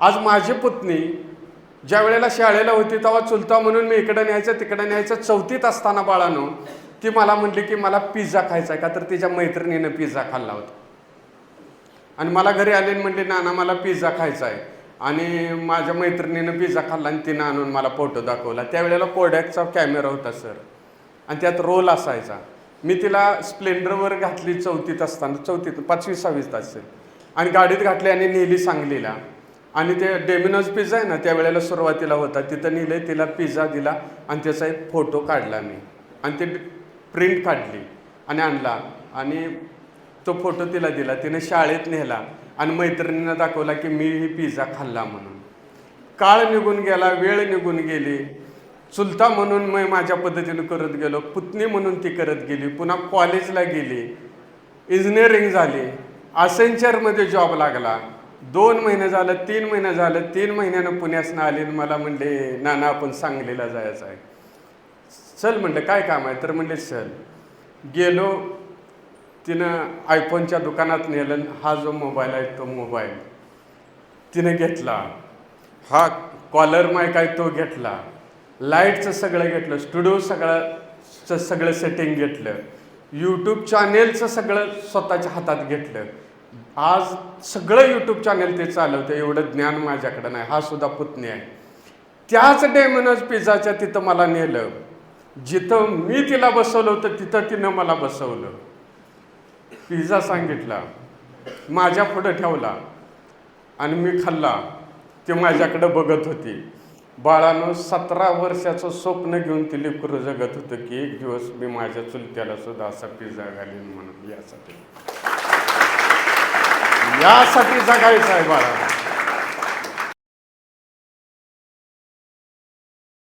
आज माझी पत्नी ज्या वेळेला शाळेला होती तेव्हा चुलता म्हणून मी इकडं न्यायचं तिकडं न्यायचं चौथीत असताना बाळानो ती मला म्हणली की मला पिझ्झा खायचा आहे का? तर तिच्या मैत्रिणीनं पिझ्झा खाल्ला होता. आणि मला घरी आले म्हटली म्हणले नाना मला पिझ्झा खायचा आहे. आणि माझ्या मैत्रिणीनं पिझ्झा खाल्ला आणि तिनं आणून मला फोटो दाखवला. त्यावेळेला कोडॅकचा कॅमेरा होता सर. आणि त्यात रोल असायचा. मी तिला स्प्लेंडरवर घातली चौथीत असताना चौथीत पाचवी सहावीत असेल आणि गाडीत घातली आणि नेली सांगलीला. आणि ते डेमिनोज पिझ्झा आहे ना त्यावेळेला सुरुवातीला होता. तिथं नेले तिला पिझ्झा दिला आणि त्याचा एक फोटो काढला मी. आणि ते प्रिंट काढली आणि आणला. आणि तो फोटो तिला दिला. तिने शाळेत नेला आणि मैत्रिणींना दाखवला की मी ही पिझ्झा खाल्ला म्हणून. काळ निघून गेला वेळ निघून गेली. चुलता म्हणून मी माझ्या पद्धतीनं करत गेलो. पुतणी म्हणून ती करत गेली. पुन्हा कॉलेजला गेली. इंजिनिअरिंग झाली. असेंचरमध्ये जॉब लागला. दोन महिने झालं तीन महिने झालं तीन महिन्यानं पुण्यासनं आली आणि मला म्हणले नाना आपण सांगलीला जायचं आहे. चल म्हणलं काय काम आहे? तर म्हणले चल. गेलो तिनं आयफोनच्या दुकानात नेलं हा जो मोबाईल आहे तो मोबाईल तिनं घेतला. हा कॉलर माईक आहे तो घेतला. लाईटचं सगळं घेतलं स्टुडिओ सगळं सगळं सेटिंग घेतलं. यूट्यूब चॅनेलचं सगळं स्वतःच्या हातात घेतलं. आज सगळं यूट्यूब चॅनल ते चालवतं एवढं ज्ञान माझ्याकडं नाही. हा सुद्धा पुतणी आहे. त्याच डेमनज पिझ्झाच्या तिथं मला नेलं. जिथं मी तिला बसवलं होतं तिथं तिनं मला बसवलं. पिझ्झा सांगितला. माझ्या पुढं ठेवला. आणि मी खाल्ला. ते माझ्याकडं बघत होती. बाळानं सतरा वर्षाचं स्वप्न घेऊन ती लेकरं जगत होतं की एक दिवस मी माझ्या चुलत्याला सुद्धा असा पिझ्झा घालीन म्हणून यासाठी. यासाठी जगायचं आहे बाळा